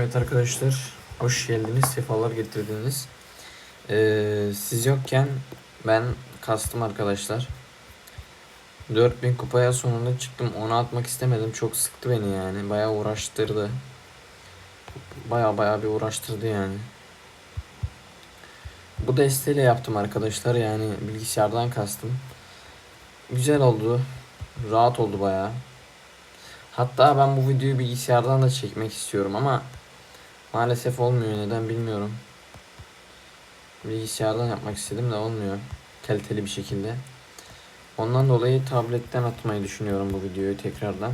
Evet arkadaşlar, hoş geldiniz, sefalar getirdiniz. Ee, siz yokken ben kastım arkadaşlar. 4000 kupaya sonunda çıktım. Onu atmak istemedim. Çok sıktı beni yani. Bayağı uğraştırdı. Bayağı bayağı bir uğraştırdı yani. Bu desteğiyle yaptım arkadaşlar. Yani bilgisayardan kastım. Güzel oldu. Rahat oldu bayağı. Hatta ben bu videoyu bilgisayardan da çekmek istiyorum ama maalesef olmuyor neden bilmiyorum. Bilgisayardan yapmak istedim de olmuyor kaliteli bir şekilde. Ondan dolayı tabletten atmayı düşünüyorum bu videoyu tekrardan.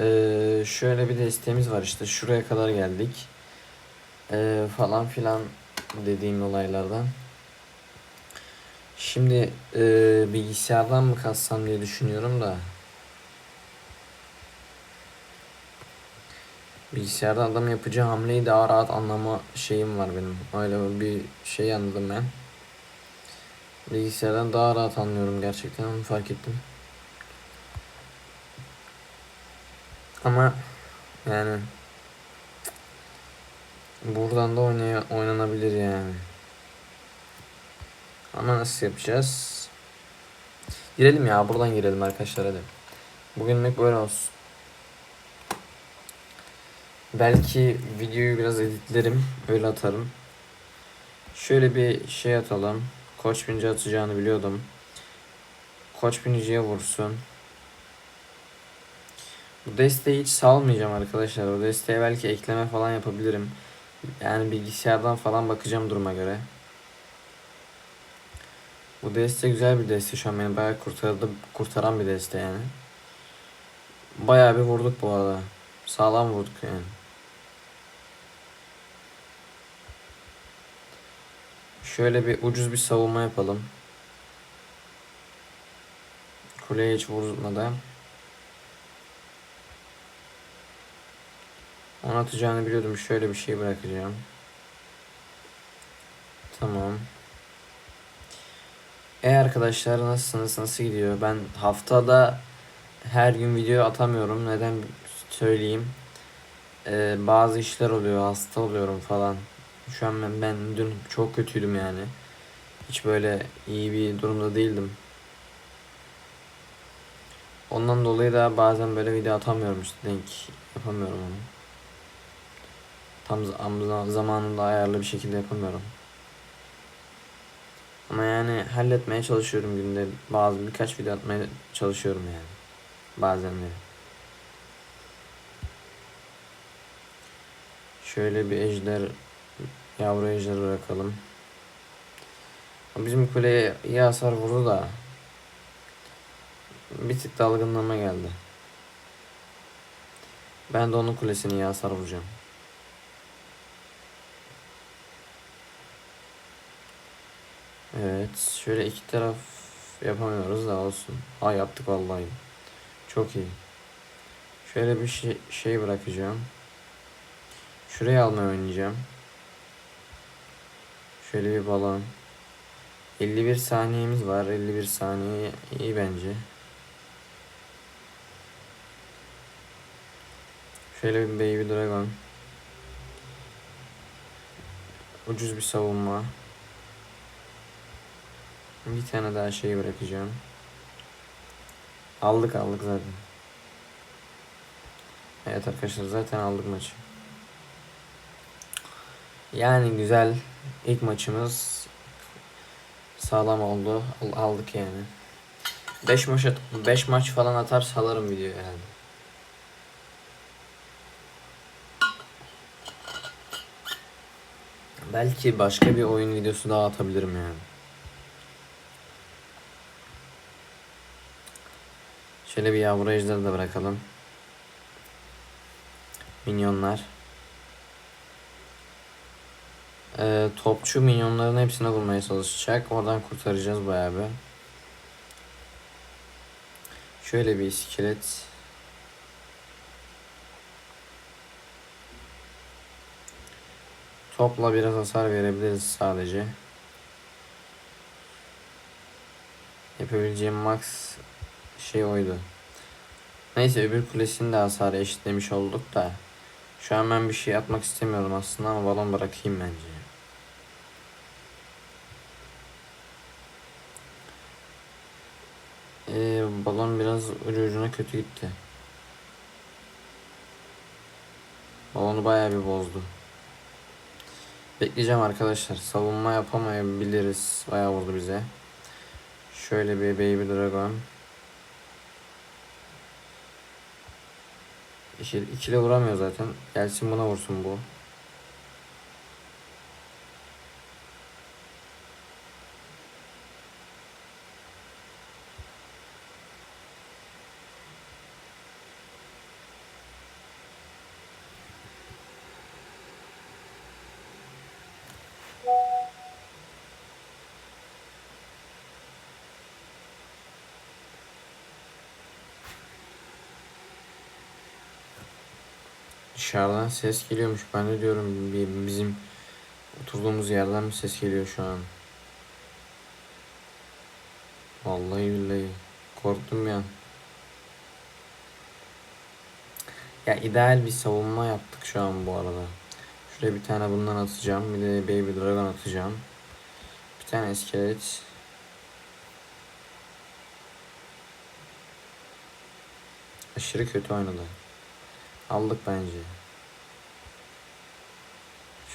Ee, şöyle bir desteğimiz var işte şuraya kadar geldik. Ee, falan filan dediğim olaylardan. Şimdi e, bilgisayardan mı kassam diye düşünüyorum da. Bilgisayarda adam yapacağı hamleyi daha rahat anlama şeyim var benim. Öyle bir şey anladım ben. Bilgisayardan daha rahat anlıyorum gerçekten onu fark ettim. Ama yani buradan da oynay oynanabilir yani. Ama nasıl yapacağız? Girelim ya buradan girelim arkadaşlar hadi. Bugünlük böyle olsun. Belki videoyu biraz editlerim. Öyle atarım. Şöyle bir şey atalım. Koç binci atacağını biliyordum. Koç biniciye vursun. Bu desteği hiç salmayacağım arkadaşlar. O desteğe belki ekleme falan yapabilirim. Yani bilgisayardan falan bakacağım duruma göre. Bu deste güzel bir deste şu an beni bayağı kurtardı, kurtaran bir deste yani. Bayağı bir vurduk bu arada. Sağlam vurduk yani. Şöyle bir ucuz bir savunma yapalım. Kuleye hiç vurmadan. Onu atacağını biliyordum. Şöyle bir şey bırakacağım. Tamam. E arkadaşlar nasılsınız? Nasıl gidiyor? Ben haftada her gün video atamıyorum. Neden söyleyeyim? Ee, bazı işler oluyor. Hasta oluyorum falan. Şu an ben, ben dün çok kötüydüm yani. Hiç böyle iyi bir durumda değildim. Ondan dolayı da bazen böyle video atamıyorum işte denk yapamıyorum onu. Tam zamanında ayarlı bir şekilde yapamıyorum. Ama yani halletmeye çalışıyorum günde. Bazı birkaç video atmaya çalışıyorum yani. Bazenleri. Şöyle bir ejder Yavru ejder bırakalım. Bizim kuleye iyi hasar vurdu da bir tık dalgınlama geldi. Ben de onun kulesini iyi hasar vuracağım. Evet. Şöyle iki taraf yapamıyoruz da olsun. Ha yaptık vallahi. Çok iyi. Şöyle bir şey, şey bırakacağım. Şuraya almayı oynayacağım. Şöyle bir balon. 51 saniyemiz var. 51 saniye iyi bence. Şöyle bir Baby Dragon. Ucuz bir savunma. Bir tane daha şey bırakacağım. Aldık aldık zaten. Evet arkadaşlar zaten aldık maçı. Yani güzel ilk maçımız sağlam oldu. Aldık yani. 5 maç 5 maç falan atar salarım video yani. Belki başka bir oyun videosu daha atabilirim yani. Şöyle bir yavru ejderi de bırakalım. Minyonlar. Ee, topçu minyonların hepsine vurmaya çalışacak. Oradan kurtaracağız bayağı bir. Şöyle bir iskelet. Topla biraz hasar verebiliriz sadece. Yapabileceğim max şey oydu. Neyse öbür kulesini de hasarı eşitlemiş olduk da. Şu an ben bir şey atmak istemiyorum aslında ama balon bırakayım bence. Ee, balon biraz ucu ucuna kötü gitti. Balonu bayağı bir bozdu. Bekleyeceğim arkadaşlar. Savunma yapamayabiliriz. Bayağı vurdu bize. Şöyle bir Baby Dragon. İkili, vuramıyor zaten. Gelsin buna vursun bu. Dışarıdan ses geliyormuş. Ben de diyorum bir- bizim oturduğumuz yerden mi ses geliyor şu an? Vallahi billahi korktum ya. Ya ideal bir savunma yaptık şu an bu arada. Şuraya bir tane bundan atacağım. Bir de Baby Dragon atacağım. Bir tane iskelet. Aşırı kötü oynadı. Aldık bence.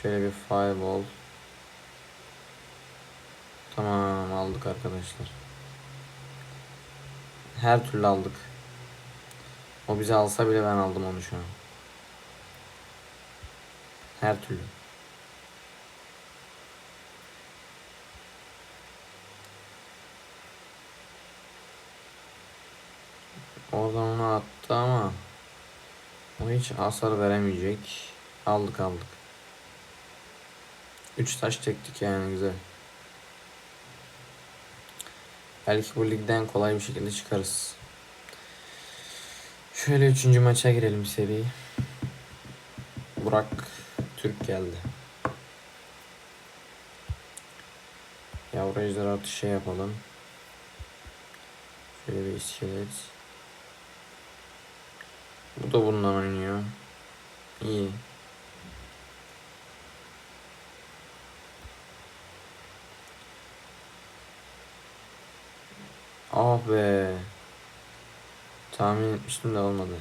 Şöyle bir fireball. Tamam aldık arkadaşlar. Her türlü aldık. O bizi alsa bile ben aldım onu şu an. Her türlü. Oradan onu attı ama o hiç hasar veremeyecek. Aldık aldık. 3 taş çektik yani güzel. Belki bu ligden kolay bir şekilde çıkarız. Şöyle üçüncü maça girelim seri. Burak Türk geldi. Yavru ejderha atışı yapalım. Şöyle bir iskelet. Bu da bundan oynuyor. İyi. Ah be. Tahmin etmiştim de olmadı.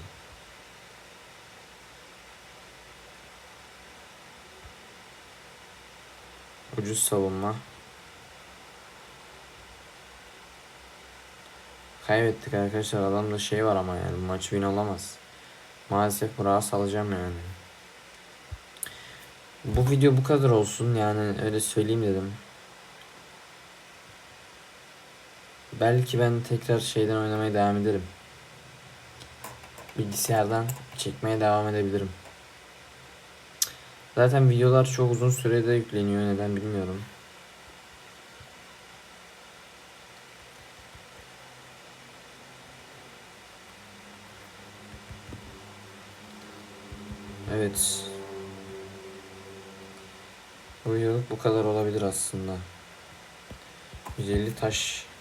Ucuz savunma. Kaybettik arkadaşlar. Adamda şey var ama yani maç win olamaz. Maalesef Burak'a salacağım yani. Bu video bu kadar olsun yani öyle söyleyeyim dedim. Belki ben tekrar şeyden oynamaya devam ederim. Bilgisayardan çekmeye devam edebilirim. Zaten videolar çok uzun sürede yükleniyor neden bilmiyorum. Evet. Bu yıl bu kadar olabilir aslında. 150 taş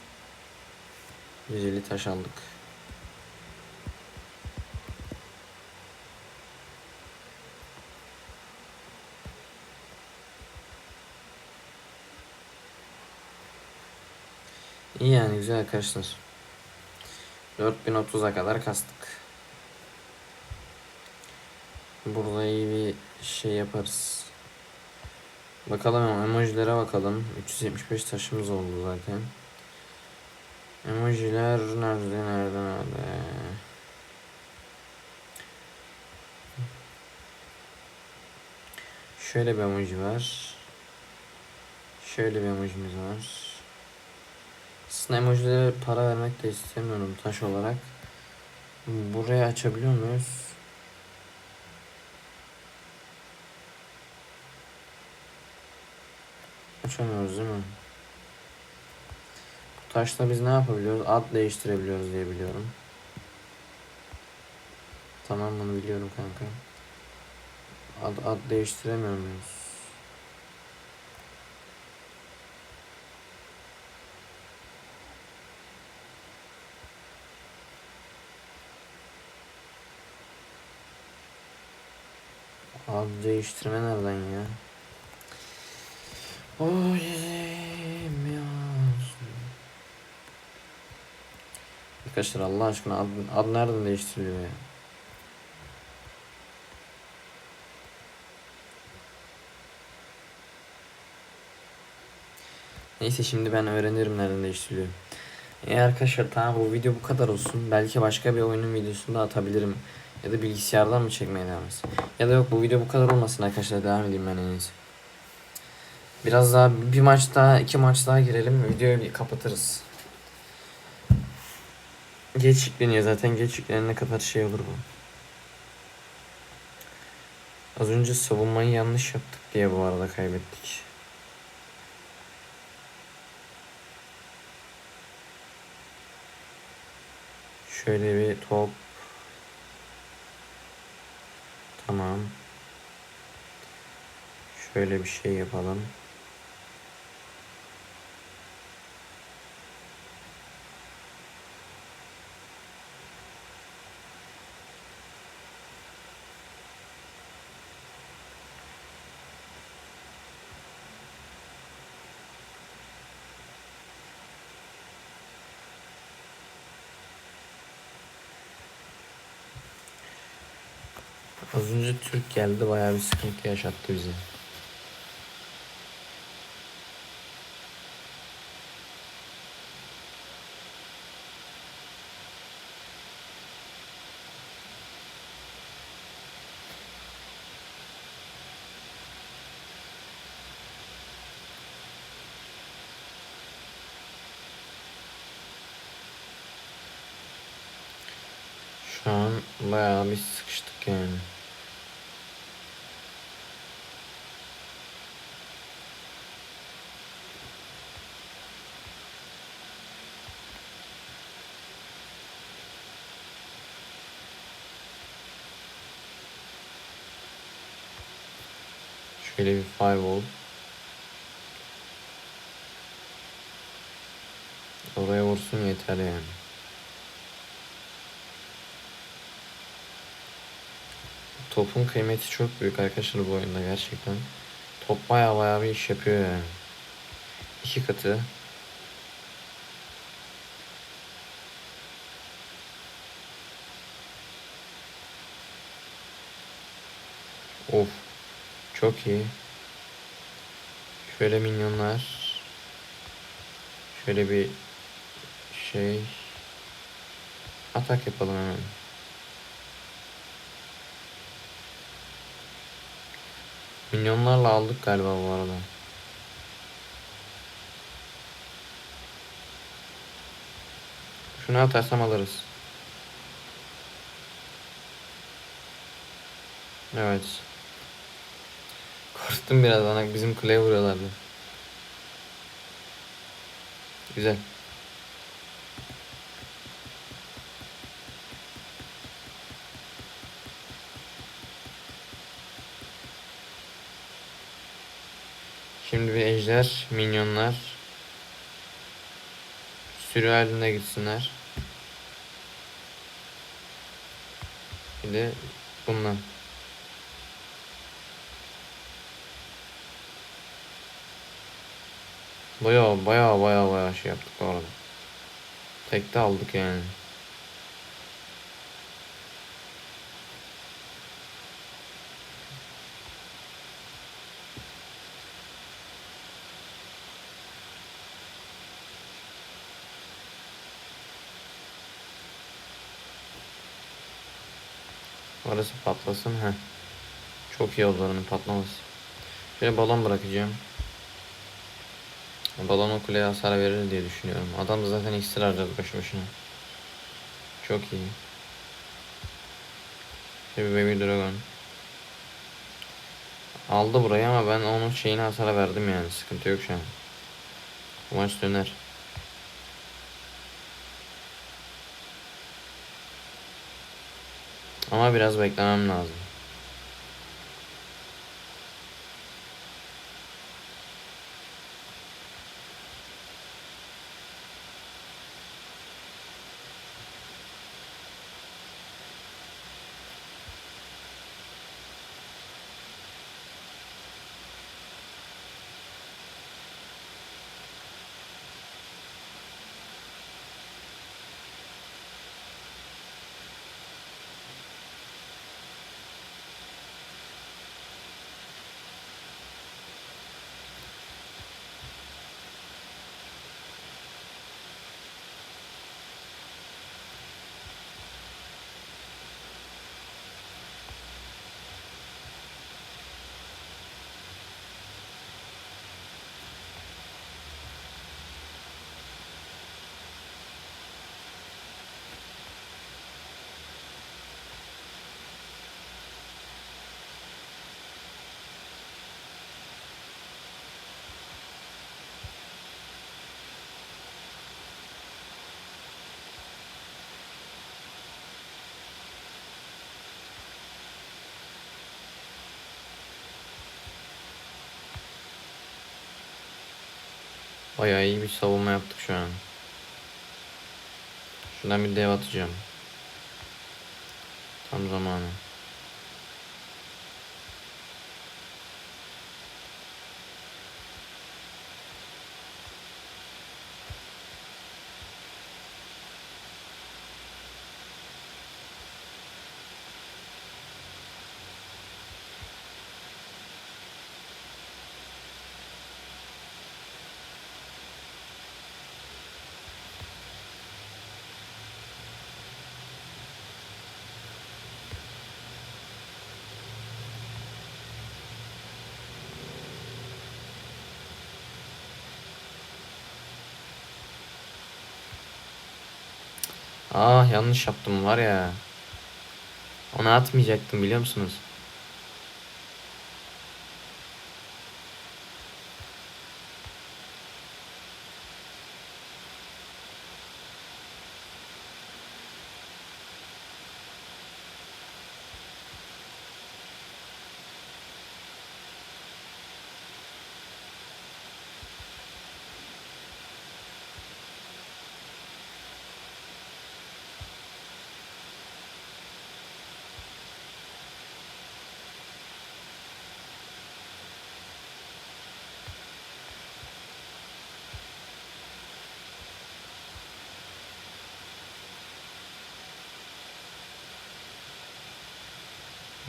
150 taş. İyi yani güzel arkadaşlar. 4030'a kadar kastık. Burada iyi bir şey yaparız. Bakalım emojilere bakalım. 375 taşımız oldu zaten. Emojiler nerede nerede nerede? Şöyle bir emoji var. Şöyle bir emojimiz var. Aslında emojilere para vermek de istemiyorum taş olarak. Burayı açabiliyor muyuz? Açamıyoruz değil mi? Taşla biz ne yapabiliyoruz? Ad değiştirebiliyoruz diye biliyorum. Tamam bunu biliyorum kanka. Ad, ad değiştiremiyor muyuz? Abi değiştirme nereden ya? Oyem Arkadaşlar Allah aşkına ad, ad nereden değiştiriliyor ya? Neyse şimdi ben öğrenirim nereden değiştiriliyor. E arkadaşlar tamam bu video bu kadar olsun. Belki başka bir oyunun videosunu da atabilirim. Ya da bilgisayardan mı çekmeye devam etsin? Ya da yok bu video bu kadar olmasın arkadaşlar devam edeyim ben en iyisi. Biraz daha bir maç daha iki maç daha girelim videoyu bir kapatırız. Geç zaten geç yüklenene kadar şey olur bu. Az önce savunmayı yanlış yaptık diye bu arada kaybettik. Şöyle bir top. Tamam. Şöyle bir şey yapalım. Türk geldi bayağı bir sıkıntı yaşattı bize. Şu an bayağı bir sıkıştık yani. Şöyle bir firewall. Oraya vursun yeter yani. Topun kıymeti çok büyük arkadaşlar bu oyunda gerçekten. Top baya baya bir iş yapıyor yani. İki katı. Of. Çok iyi. Şöyle minyonlar. Şöyle bir şey. Atak yapalım hemen. Minyonlarla aldık galiba bu arada. Şunu atarsam alırız. Evet. Korktum biraz bana bizim kuleye vuruyorlardı. Güzel. Şimdi bir ejder, minyonlar sürü halinde gitsinler. Bir de bundan. Baya baya baya baya şey yaptık bu arada. Tekte aldık yani. Orası patlasın. Heh. Çok iyi oldu oranın patlaması. Şöyle balon bırakacağım. Balon o kuleye hasar verir diye düşünüyorum. Adam da zaten iksir harcadı başı başına. Çok iyi. Bir Baby Dragon. Aldı burayı ama ben onun şeyini hasara verdim yani. Sıkıntı yok şu an. Bu maç döner. Ama biraz beklemem lazım. Bayağı iyi bir savunma yaptık şu an. Şuradan bir dev atacağım. Tam zamanı. Ah yanlış yaptım var ya. Onu atmayacaktım biliyor musunuz?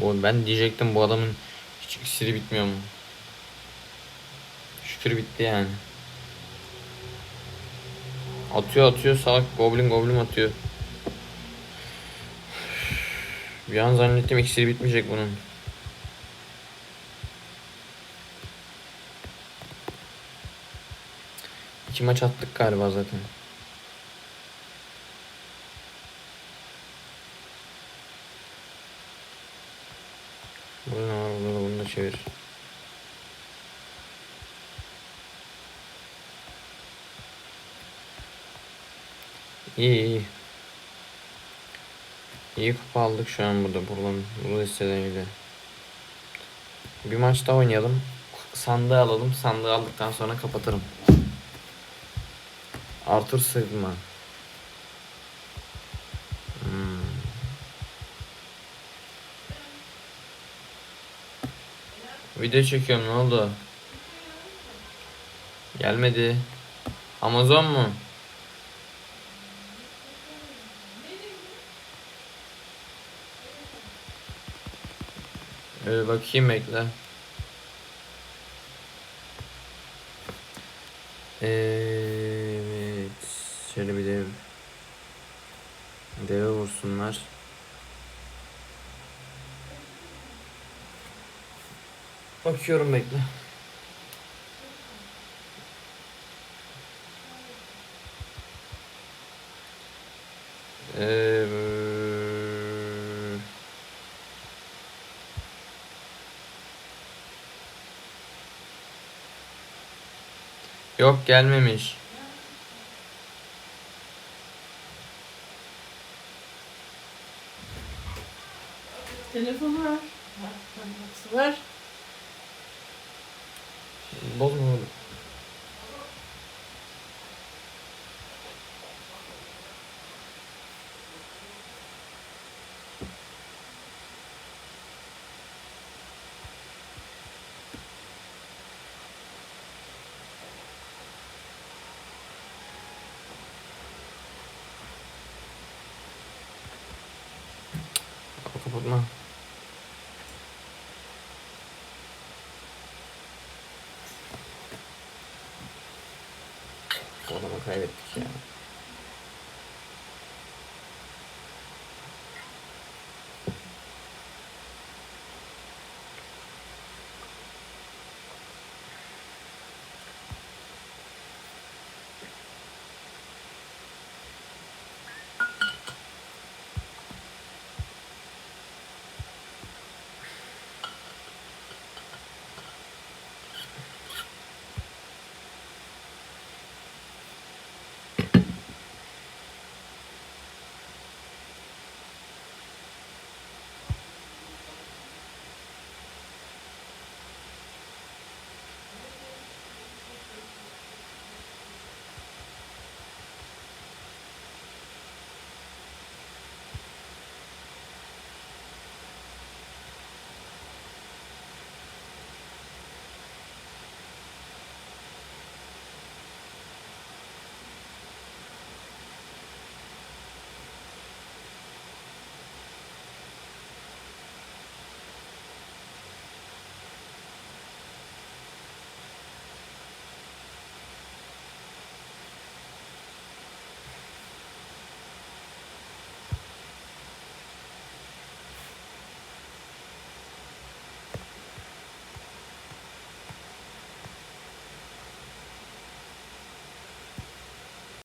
Bu ben diyecektim bu adamın hiç iksiri bitmiyor mu? Şükür bitti yani. Atıyor atıyor salak goblin goblin atıyor. Bir an zannettim iksiri bitmeyecek bunun. İki maç attık galiba zaten. Burada ne var burada da bunu da çevir. İyi iyi. İyi kupa aldık şu an burada. Buradan, bu listeden güzel. Bir maç daha oynayalım. Sandığı alalım. Sandığı aldıktan sonra kapatırım. Arthur Sigma. Video çekiyorum ne oldu? Gelmedi. Amazon mu? Ee, bakayım bekle. Evet. Şöyle bir dev. Deve vursunlar. Bakıyorum bekle. Ee, Yok gelmemiş. Telefonu ver. Ver. Bozma oğlum. O adamı kaybettik ya.